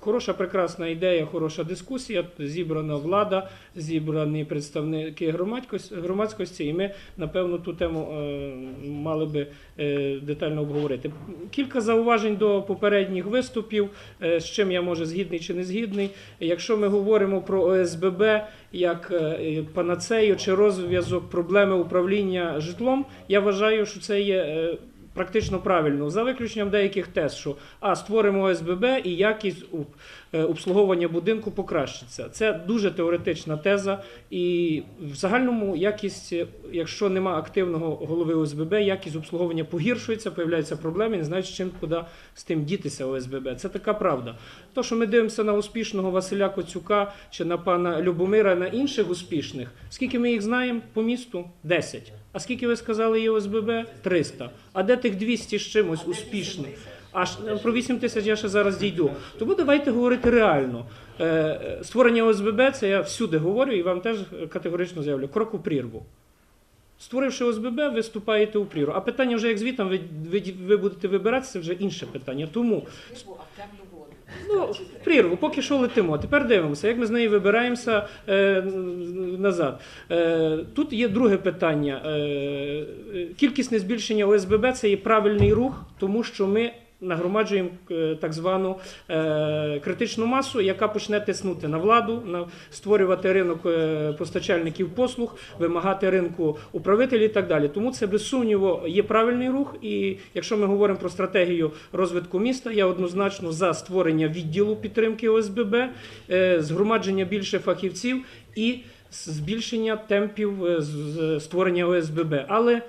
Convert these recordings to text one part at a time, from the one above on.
Хороша, прекрасна ідея, хороша дискусія. Зібрана влада, зібрані представники громадськості, і ми, напевно, ту тему е, мали би е, детально обговорити. Кілька зауважень до попередніх виступів, е, з чим я може згідний чи не згідний. Якщо ми говоримо про ОСББ як панацею чи розв'язок проблеми управління житлом, я вважаю, що це є. Практично правильно, за виключенням деяких тез, що а створимо ОСББ і якість е, обслуговування будинку покращиться. Це дуже теоретична теза, і в загальному якість, е, якщо нема активного голови ОСББ, якість обслуговування погіршується, появляються проблеми, не знають, чим куди з тим дітися ОСББ. Це така правда. То, що ми дивимося на успішного Василя Коцюка чи на пана Любомира, на інших успішних, скільки ми їх знаємо по місту? 10. А скільки ви сказали є ОСББ? 300. А де тих 200 з чимось успішних? Аж е, про 8 тисяч я ще зараз дійду. Тому давайте говорити реально. Е, е, Створення ОСББ, це я всюди говорю і вам теж категорично заявлю. Крок у прірву. Створивши ОСББ, ви вступаєте у прірву. А питання вже як звітом ви, ви, ви будете вибиратися, це вже інше питання. Тому. Ну, прірву, поки що летимо. Тепер дивимося, як ми з неї вибираємося е, назад. Е, тут є друге питання. Е, кількісне збільшення ОСББ це є правильний рух, тому що ми. Нагромаджуємо е, так звану е, критичну масу, яка почне тиснути на владу, створювати ринок е, постачальників послуг, вимагати ринку управителів і так далі. Тому це без сумніву є правильний рух. І якщо ми говоримо про стратегію розвитку міста, я однозначно за створення відділу підтримки ОСББ, згромадження більше фахівців і збільшення темпів створення ОСББ. Але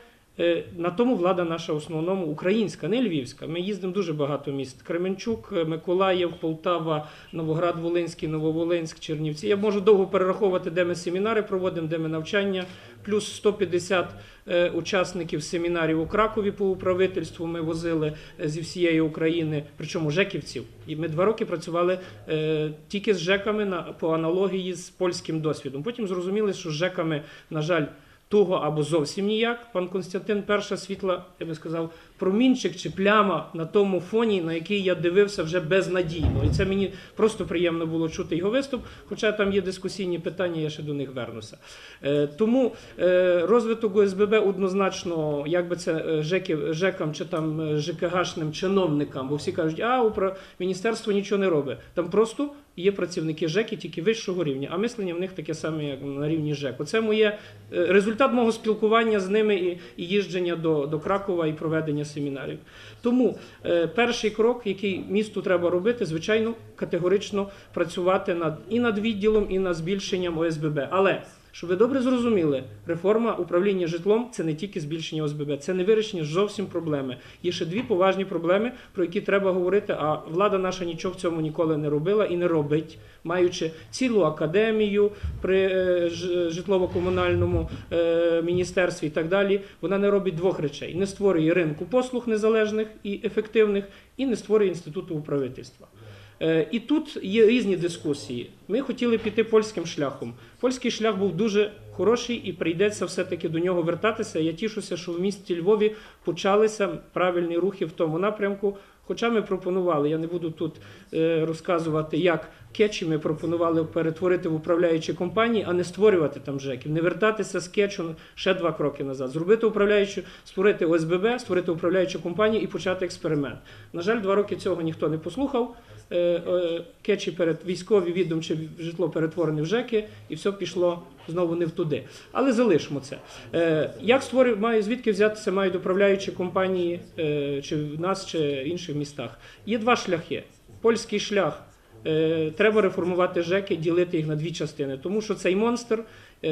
На тому влада наша в основному українська, не львівська. Ми їздимо дуже багато міст: Кременчук, е, Миколаїв, Полтава, Новоград, Волинський, Нововолинськ, Чернівці. Я можу довго перераховувати, де ми семінари проводимо, де ми навчання. Плюс 150 е, учасників семінарів у Кракові по управительству ми возили е, зі всієї України, причому жеківців. І ми два роки працювали е, тільки з жеками на по аналогії з польським досвідом. Потім зрозуміли, що з жеками, на жаль, того або зовсім ніяк. Пан Константин перша світла, я би сказав, промінчик чи пляма на тому фоні, на який я дивився вже безнадійно. І це мені просто приємно було чути його виступ. Хоча там є дискусійні питання, я ще до них вернуся. Е, тому е, розвиток ОСББ однозначно, як би це е, ЖЕКів, ЖЕКам чи там ЖКГшним чиновникам, бо всі кажуть, а упра... міністерство нічого не робить. Там просто є працівники ЖЕКи тільки вищого рівня, а мислення в них таке саме, як на рівні ЖЕК. Оце моє е, результат мого спілкування з ними і, і їждження до, до Кракова і проведення семінарів. Тому е, перший крок, який місту треба робити, звичайно, категорично працювати над і над відділом, і над збільшенням ОСББ. Але щоб ви добре зрозуміли, реформа управління житлом це не тільки збільшення ОСББ, це не вирішення зовсім проблеми. Є ще дві поважні проблеми, про які треба говорити. А влада наша нічого в цьому ніколи не робила і не робить, маючи цілу академію при е, житлово-комунальному е, міністерстві і так далі. Вона не робить двох речей: не створює ринку послуг незалежних і ефективних, і не створює інституту управительства. Е, І тут є різні дискусії. Ми хотіли піти польським шляхом. Польський шлях був дуже хороший і прийдеться все-таки до нього вертатися. Я тішуся, що в місті Львові почалися правильні рухи в тому напрямку. Хоча ми пропонували, я не буду тут е, розказувати, як кетчі ми пропонували перетворити в управляючі компанії, а не створювати там ЖЕКів, не вертатися з кетчу ще два кроки назад, зробити управляючу, створити ОСББ, створити управляючу компанію і почати експеримент. На жаль, два роки цього ніхто не послухав. Е, е, Кетчі перед військові відомче житло перетворене в ЖЕКи, і все пішло знову не в туди. Але залишимо це. Е, Як створив, має звідки взятися мають управляючі компанії е, чи в нас, чи інших містах? Є два шляхи. Польський шлях. Е, Треба реформувати ЖЕКи, ділити їх на дві частини, тому що цей монстр,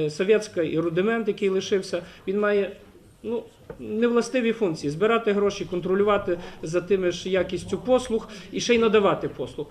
совєтський рудимент, який лишився, він має ну, невластиві функції: збирати гроші, контролювати за тими ж якістю послуг і ще й надавати послуг.